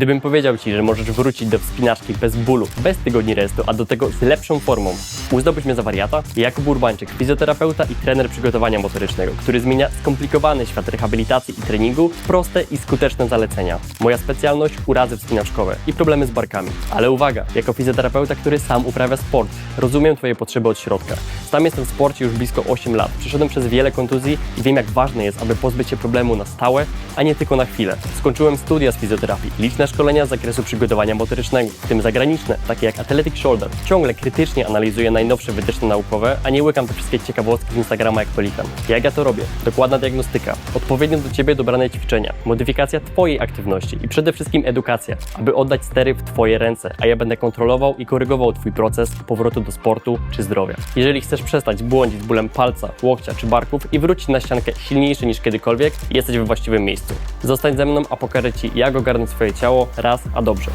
Gdybym powiedział Ci, że możesz wrócić do wspinaczki bez bólu, bez tygodni restu, a do tego z lepszą formą, uznałbyś mnie za wariata? Jakub Urbańczyk, fizjoterapeuta i trener przygotowania motorycznego, który zmienia skomplikowany świat rehabilitacji i treningu w proste i skuteczne zalecenia. Moja specjalność urazy wspinaczkowe i problemy z barkami. Ale uwaga, jako fizjoterapeuta, który sam uprawia sport, rozumiem Twoje potrzeby od środka. Sam jestem w sporcie już blisko 8 lat. Przeszedłem przez wiele kontuzji i wiem, jak ważne jest, aby pozbyć się problemu na stałe, a nie tylko na chwilę. Skończyłem studia z fizjoterapii, liczne szkolenia z zakresu przygotowania motorycznego, w tym zagraniczne, takie jak Athletic Shoulder. Ciągle krytycznie analizuję najnowsze wytyczne naukowe, a nie łykam te wszystkie ciekawostki z Instagrama jak pelikan. Jak ja to robię? Dokładna diagnostyka, odpowiednio do Ciebie dobrane ćwiczenia, modyfikacja Twojej aktywności i przede wszystkim edukacja, aby oddać stery w Twoje ręce, a ja będę kontrolował i korygował Twój proces powrotu do sportu czy zdrowia. Jeżeli chcesz przestać błądzić bólem palca, łokcia czy barków i wrócić na ściankę silniejszy niż kiedykolwiek, jesteś we właściwym miejscu. Zostań ze mną, a pokażę Ci, jak ogarnąć swoje ciało raz, a dobrze.